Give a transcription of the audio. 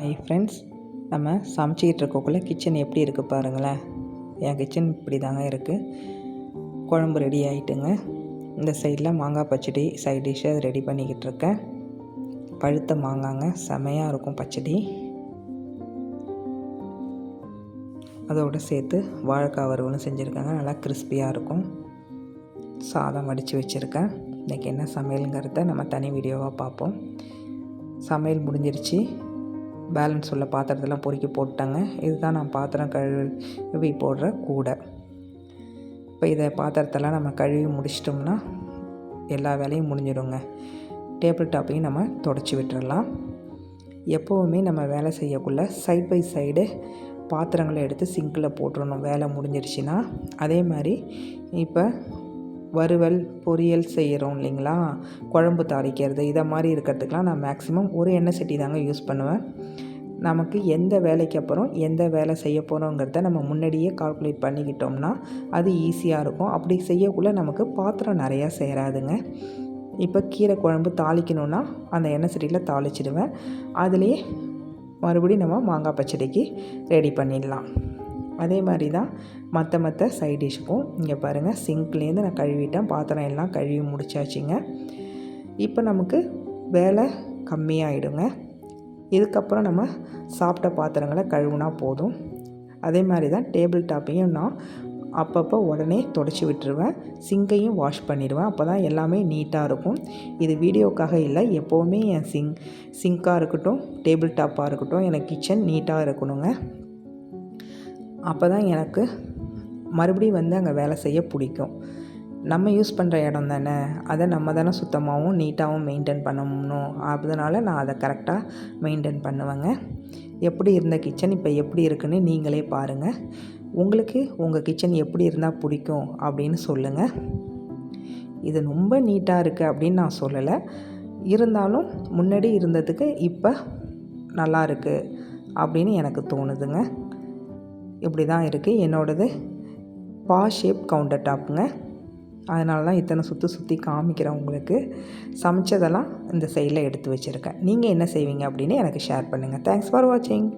Hi friends நம்ம சமைச்சிக்கிட்டு இருக்கக்குள்ளே kitchen எப்படி இருக்குது பாருங்களேன். என் கிச்சன் இப்படி தாங்க இருக்குது குழம்பு ரெடி ஆகிட்டுங்க இந்த சைடில் மாங்காய் பச்சடி சைட் டிஷ்ஷை ரெடி பண்ணிக்கிட்டு இருக்கேன். பழுத்த மாங்காங்க செமையாக இருக்கும் பச்சடி. அதோடு சேர்த்து வாழைக்காய் வறுவலும் செஞ்சுருக்காங்க. நல்லா கிறிஸ்பியாக இருக்கும். சாதம் வடித்து வச்சுருக்கேன். இன்றைக்கி என்ன சமையலுங்கிறத நம்ம தனி வீடியோவாக பார்ப்போம். சமையல் முடிஞ்சிருச்சு. பேலன்ஸ் உள்ள பாத்திரத்தெல்லாம் பொறுக்கி போட்டாங்க இதுதான் நான் பாத்திரம் கழுவி போடுற கூடை. இப்போ இதை பாத்திரத்தெல்லாம் நம்ம கழுவி முடிச்சிட்டோம்னா எல்லா வேலையும் முடிஞ்சிடுங்க. டேபிள் டாப்பையும் நம்ம தொடச்சி விட்டுறலாம். எப்போவுமே நம்ம வேலை செய்யக்குள்ள சைட் பை சைடு பாத்திரங்களை எடுத்து சிங்கில் போட்டுடணும் வேலை முடிஞ்சிருச்சுன்னா அதே மாதிரி இப்போ வறுவல் பொரியல் செய்கிறோம் இல்லைங்களா? குழம்பு தாளிக்கிறது இதை மாதிரி இருக்கிறதுக்கெலாம் நான் மேக்ஸிமம் ஒரு எண்ணெய் சட்டி தாங்க யூஸ் பண்ணுவேன். நமக்கு எந்த வேலைக்கு அப்புறம் எந்த வேலை செய்ய போகிறோங்கிறத நம்ம முன்னாடியே கால்குலேட் பண்ணிக்கிட்டோம்னா அது ஈஸியாக இருக்கும். அப்படி செய்யக்குள்ளே நமக்கு பாத்திரம் நிறையா சேராதுங்க. இப்போ கீரை குழம்பு தாளிக்கணுன்னா அந்த எண்ணெய் சட்டியில் தாளிச்சிடுவேன். அதுலேயே மறுபடியும் நம்ம மாங்காய் பச்சடிக்கு ரெடி பண்ணிடலாம். அதே மாதிரி தான் மற்ற மற்ற சைட் டிஷ்ஷுக்கும் இங்கே பாருங்கள் சிங்க்லேருந்து நான் கழுவிட்டேன். பாத்திரம் எல்லாம் கழுவி முடிச்சாச்சுங்க. இப்போ நமக்கு வேலை கம்மியாகிடுங்க இதுக்கப்புறம் நம்ம சாப்பிட்ட பாத்திரங்களை கழுவுனா போதும். அதே மாதிரி தான் டேபிள் டாப்பையும் நான் அப்பப்போ உடனே தொடச்சி விட்டுருவேன். சிங்கையும் வாஷ் பண்ணிடுவேன். அப்போ தான் எல்லாமே நீட்டாக இருக்கும். இது வீடியோக்காக இல்லை. எப்போவுமே என் சிங் சிங்காக இருக்கட்டும் டேபிள் டாப்பாக இருக்கட்டும் எனக்கு கிச்சன் நீட்டாக இருக்கணுங்க. அப்போ தான் எனக்கு மறுபடியும் வந்து அங்கே வேலை செய்ய பிடிக்கும். நம்ம யூஸ் பண்ணுற இடம் தானே? அதை நம்ம தானே சுத்தமாகவும் நீட்டாகவும் மெயின்டைன் பண்ணணும். அதனால் நான் அதை கரெக்டாக மெயின்டைன் பண்ணுவேங்க. எப்படி இருந்த கிச்சன் இப்போ எப்படி இருக்குன்னு நீங்களே பாருங்கள் உங்களுக்கு உங்கள் கிச்சன் எப்படி இருந்தால் பிடிக்கும் அப்படின்னு சொல்லுங்கள் இது ரொம்ப நீட்டாக இருக்குது அப்படின்னு நான் சொல்லலை. இருந்தாலும் முன்னாடி இருந்ததுக்கு இப்போ நல்லா இருக்குது அப்படின்னு எனக்கு தோணுதுங்க. இப்படி தான் இருக்குது என்னோடது பா ஷேப் கவுண்டர் டாப்புங்க. அதனால தான் இத்தனை சுற்றி சுற்றி காமிக்கிறேன் உங்களுக்கு. சமைச்சதெல்லாம் இந்த சைடில் எடுத்து வச்சுருக்கேன். நீங்கள் என்ன செய்வீங்க அப்படின்னு எனக்கு ஷேர் பண்ணுங்கள் தேங்க்ஸ் ஃபார் வாட்சிங்